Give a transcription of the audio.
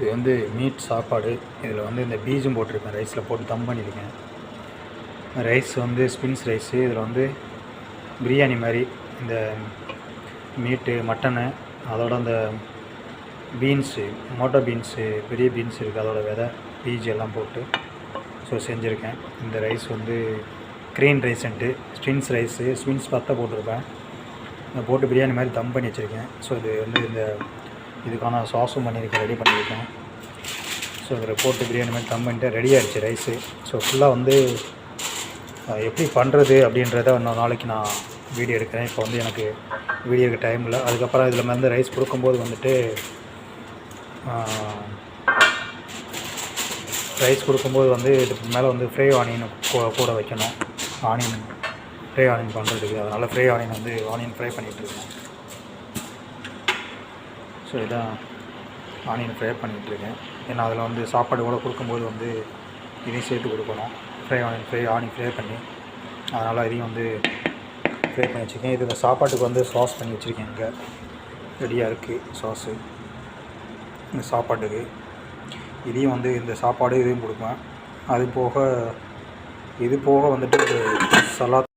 இது வந்து மீட் சாப்பாடு. இதில் வந்து இந்த பீஜும் போட்டிருக்கேன். ரைஸில் போட்டு தம் பண்ணியிருக்கேன். ரைஸ் வந்து ஸ்பின்ஸ் ரைஸு. இதில் வந்து பிரியாணி மாதிரி இந்த மீட்டு மட்டனு அதோட அந்த பீன்ஸு மோட்டோ பீன்ஸு பெரிய பீன்ஸ் இருக்குது. அதோட விதை பீஜ் எல்லாம் போட்டு ஸோ செஞ்சுருக்கேன். இந்த ரைஸ் வந்து க்ரீன் ரைஸ்ன்ட்டு ஸ்பின்ஸ் ரைஸு. ஸ்பின்ஸ் பத்தை போட்டிருப்பேன். அதை போட்டு பிரியாணி மாதிரி தம் பண்ணி வச்சுருக்கேன். ஸோ இது வந்து இந்த இதுக்கான சாஸும் பண்ணியிருக்கேன் ரெடி பண்ணியிருக்கேன் ஸோ இதில் போட்டு பிரியாணி மாதிரி தம் பண்ணிட்டு ரெடி ஆகிடுச்சு ரைஸு ஸோ ஃபுல்லாக வந்து எப்படி பண்ணுறது அப்படின்றத இன்னொரு நாளைக்கு நான் வீடியோ எடுக்கிறேன். இப்போ வந்து எனக்கு வீடியோ எடுக்க டைம் இல்லை. அதுக்கப்புறம் இதில் வந்து ரைஸ் கொடுக்கும்போது வந்துட்டு ரைஸ் கொடுக்கும்போது வந்து இதுக்கு மேலே வந்து ஃப்ரை ஆனியன் கூட வைக்கணும். ஆனியன் ஃப்ரை ஆனியன் பண்ணுறதுக்கு அதனால் ஃப்ரை ஆனியன் வந்து ஆனியன் ஃப்ரை பண்ணிகிட்ருக்கேன் ஸோ இதான் ஆனியன் ஃப்ரை பண்ணிகிட்ருக்கேன் ஏன்னா அதில் வந்து சாப்பாடு கூட கொடுக்கும்போது வந்து இதையும் சேர்த்து கொடுக்கணும். Fry onion fry onion fry பண்ணி. அதனால் இதையும் வந்து ஃப்ரை பண்ணி வச்சுருக்கேன். இது இந்த சாப்பாட்டுக்கு வந்து சாஸ் பண்ணி வச்சுருக்கேன் இங்கே. ரெடியாக இருக்குது சாஸு இந்த சாப்பாட்டுக்கு. இதையும் வந்து இந்த சாப்பாடு இதையும் கொடுப்பேன். அது போக இது போக வந்துட்டு சலாத்